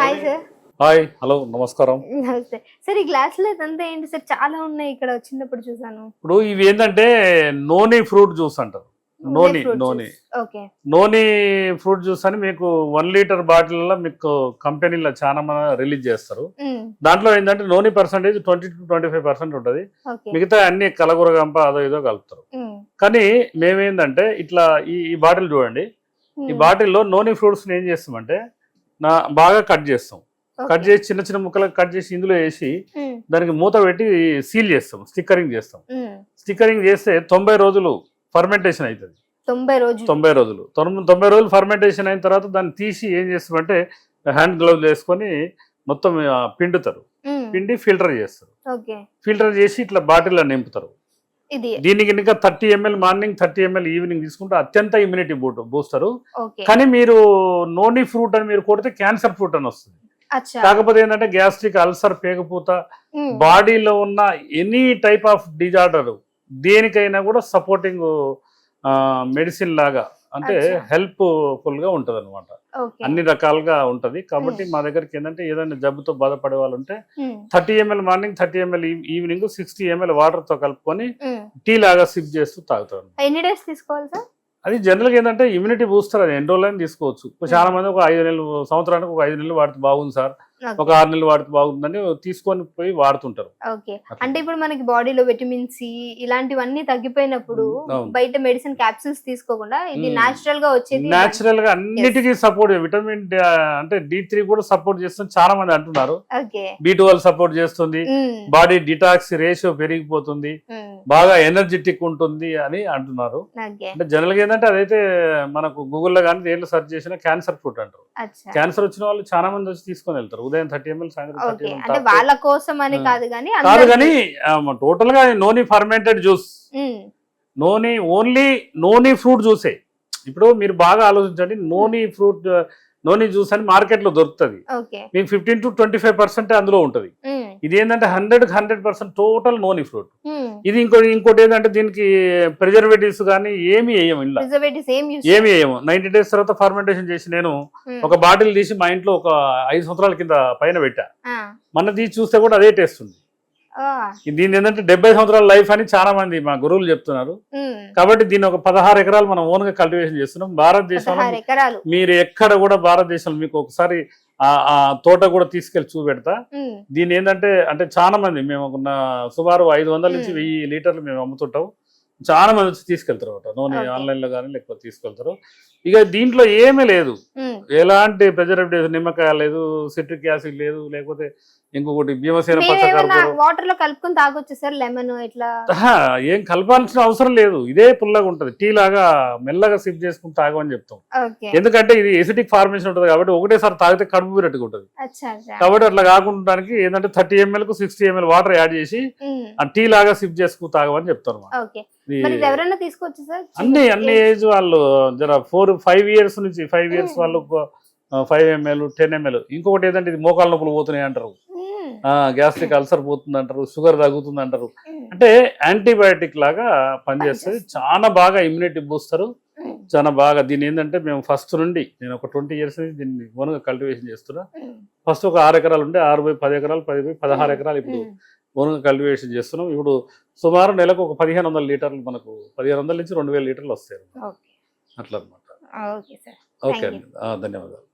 Hi sir hi hello నమస్కారం. నమస్తే. Sir ఈ గ్లాస్లో ఇదంతా ఏంటి? సార్ చాలా ఉన్నాయి ఇక్కడ వచ్చినప్పుడు చూసాను. ఇప్పుడు ఇవి ఏంటంటే నోని ఫ్రూట్ జ్యూస్ అంటారు. నోని నోని నోని. ఫ్రూట్ జ్యూస్ అని మీకు వన్ లీటర్ బాటిల్లో మీకు కంపెనీలో చాలా మంది రిలీజ్ చేస్తారు. దాంట్లో ఏంటంటే noni percentage twenty two twenty five percent ఉంటుంది మిగతా అన్ని కలగూరగంప అదో ఇదో కలుపుతారు. కానీ మేమేందంటే ఇట్లా ఈ ఈ బాటిల్ చూడండి. ఈ బాటిల్లో నోని ఫ్రూట్స్ ఏం చేస్తామంటే నా బాగా కట్ చేస్తాం. కట్ చేసి చిన్న చిన్న ముక్కలకు కట్ చేసి ఇందులో వేసి దానికి మూత పెట్టి సీల్ చేస్తాం స్టిక్కరింగ్ చేస్తాం. స్టిక్కరింగ్ చేస్తే తొంభై రోజులు ఫర్మెంటేషన్ అవుతుంది తొంభై రోజులు. తొంభై రోజులు. తొంభై రోజులు ఫర్మెంటేషన్ అయిన తర్వాత దాన్ని తీసి ఏం చేస్తామంటే హ్యాండ్ గ్లౌజ్ వేసుకొని మొత్తం పిండుతారు. పిండి ఫిల్టర్ చేస్తారు. ఫిల్టర్ చేసి ఇట్లా బాటిల్లో నింపుతారు. ఇది. దీనికి ఇంకా thirty ML morning thirty ML evening తీసుకుంటే అత్యంత ఇమ్యూనిటీ బూట్ బూస్తారు ఓకే. కానీ మీరు నోని ఫ్రూట్ అని మీరు కొడితే క్యాన్సర్ ఫ్రూట్ అని వస్తుంది. కాకపోతే ఏంటంటే గ్యాస్ట్రిక్ అల్సర్ పేగపూత. బాడీలో ఉన్న ఎనీ టైప్ ఆఫ్ డిజార్డర్ దేనికైనా కూడా సపోర్టింగ్ మెడిసిన్ లాగా అంటే. హెల్ప్ఫుల్గా ఉంటది అనమాట అన్ని రకాలుగా ఉంటది. కాబట్టి మా దగ్గరికి ఏంటంటే ఏదైనా జబ్బుతో బాధపడే వాళ్ళు ఉంటే మ్మ్. Thirty ML morning thirty ML evening sixty ML వాటర్తో కలుపుకొని మ్మ్. టీ లాగా సిప్ చేస్తూ తాగుతారు. ఎన్ని డేస్ తీసుకోవాలి సార్? అది జనరల్గా ఏంటంటే ఇమ్యూనిటీ బూస్టర్ అది ఎన్ని రోజులైనా తీసుకోవచ్చు చాలా మంది ఒక ఐదు నెలలు సంవత్సరానికి ఒక ఐదు నెలలు వాడితే బాగుంది సార్. ఒక ఆరు నెలలు వాడితే బాగుందని తీసుకొని పోయి వాడుతుంటారు. ఓకే. అంటే ఇప్పుడు మనకి బాడీలో విటమిన్ సి ఇలాంటివన్నీ తగ్గిపోయినప్పుడు. బయట మెడిసిన్ క్యాప్సూల్స్ తీసుకోకుండా ఇది. నాచురల్గా వచ్చేది న్యాచురల్గా అన్నిటికీ సపోర్ట్ విటమిన్ అంటే డి త్రీ కూడా సపోర్ట్ చేస్తుంది చాలా మంది అంటున్నారు. బి ట్వెల్వ్ సపోర్ట్ చేస్తుంది. బాడీ డిటాక్స్ రేషియో పెరిగిపోతుంది. బాగా ఎనర్జెటిక్ ఉంటుంది అని అంటున్నారు. అంటే జనరల్గా ఏంటంటే అదైతే మనకు గూగుల్లో కానీ దేంట్లో సెర్చ్ చేసినా క్యాన్సర్ ఫుడ్ అంటారు. క్యాన్సర్ వచ్చిన వాళ్ళు చాలా మంది వచ్చి తీసుకొని వెళ్తారు. ఉదయం థర్టీ ఎంఎల్ సాయంత్రం అంటే వాళ్ళ కోసం అని. కాదు కానీ కాదు. కానీ టోటల్గా noni fermented juice. Noni only noni fruit జ్యూసే ఇప్పుడు మీరు బాగా ఆలోచించండి నోని ఫ్రూట్ నోని జ్యూస్ అని మార్కెట్లో దొరుకుతుంది మీకు fifteen to twenty five percent అందులో ఉంటుంది. ఇది ఏంటంటే hundred hundred percent total noni fruit. ఇది ఇంకోటి ఇంకోటి ఏంటంటే దీనికి ప్రిజర్వేటివ్స్ కానీ ఏమి వేయము ఇలా ఏమి వేయము నైన్టీ డేస్ తర్వాత ఫర్మెంటేషన్ చేసి నేను. ఒక బాటిల్ తీసి మా ఇంట్లో ఒక ఐదు సంవత్సరాల కింద పైన పెట్టా. మన తీసి చూస్తే కూడా అదే టేస్ట్ ఉంది. దీని ఏంటంటే డెబ్బై సంవత్సరాల లైఫ్ అని చాలా మంది మా గురువులు చెప్తున్నారు. కాబట్టి దీన్ని ఒక పదహారు ఎకరాలు మనం ఓన్గా కల్టివేషన్ చేస్తున్నాం భారతదేశంలో మీరు ఎక్కడ కూడా భారతదేశంలో మీకు ఒకసారి ఆ ఆ తోట కూడా తీసుకెళ్ళి చూపెడతా. దీని ఏంటంటే అంటే చాలా మంది మేము ఒక సుమారు ఐదు వందల నుంచి. వెయ్యి లీటర్లు మేము అమ్ముతుంటాం చాలా మంది వచ్చి తీసుకెళ్తారు అనమాట నూనె. ఆన్లైన్లో కానీ లేకపోతే తీసుకెళ్తారు ఇక దీంట్లో ఏమీ లేదు. ఎలాంటి ప్రిజర్వేటివ్ నిమ్మకాయ లేదు సిట్రిక్ యాసిడ్ లేదు లేకపోతే ఇంకొకటి భీమసేన వాటర్లో కలుపుకొని తాగొచ్చు సార్? లెమన్ ఇట్లా? ఏం కలపాల్సిన అవసరం లేదు. ఇదే పుల్లగా ఉంటది. టీ లాగా మెల్లగా సిప్ చేసుకుని తాగమని చెప్తాం. ఎందుకంటే ఇది ఎసిడిక్ ఫార్మేషన్ ఉంటుంది కాబట్టి ఒకటేసారి తాగితే కడుపు పీరట్టుగా ఉంటుంది. కాబట్టి అట్లా కాకుండా ఏంటంటే థర్టీ ఎంఎల్కు సిక్స్టీ ఎంఎల్ వాటర్ యాడ్ చేసి టీ లాగా సిప్ చేసుకుని తాగమని చెప్తారు ఎవరైనా సార్ అన్ని అన్ని ఏజ్ వాళ్ళు జర ఫోర్ ఫైవ్ ఇయర్స్ నుంచి ఫైవ్ ఇయర్స్. వాళ్ళు ఫైవ్ ఎంఎల్ టెన్ ఎంఎల్ ఇంకొకటి ఏంటంటే ఇది మోకాళ్ళ నొప్పులు పోతున్నాయి అంటారు. గ్యాస్ట్రిక్ అల్సర్ పోతుంది అంటారు షుగర్ తగ్గుతుంది అంటారు. అంటే యాంటీబయాటిక్ లాగా పనిచేస్తుంది చాలా బాగా ఇమ్యూనిటీ బూస్తారు మ్మ్. చాలా బాగా దీని ఏంటంటే మేము ఫస్ట్ నుండి నేను ఒక ట్వంటీ ఇయర్స్ నుంచి దీన్ని ఓన్గా కల్టివేషన్ చేస్తున్నా. ఫస్ట్ ఒక ఆరు ఎకరాలు ఉంటే ఆరు బై పది ఎకరాలు పది బై పదహారు ఎకరాలు ఇప్పుడు ఓన్గా కల్టివేషన్ చేస్తున్నాం. ఇప్పుడు సుమారు నెలకు ఒక పదిహేను వందల లీటర్లు మనకు పదిహేను వందల నుంచి రెండు వేల లీటర్లు వస్తాయి అట్లా అనమాట ఓకే అండి. ధన్యవాదాలు.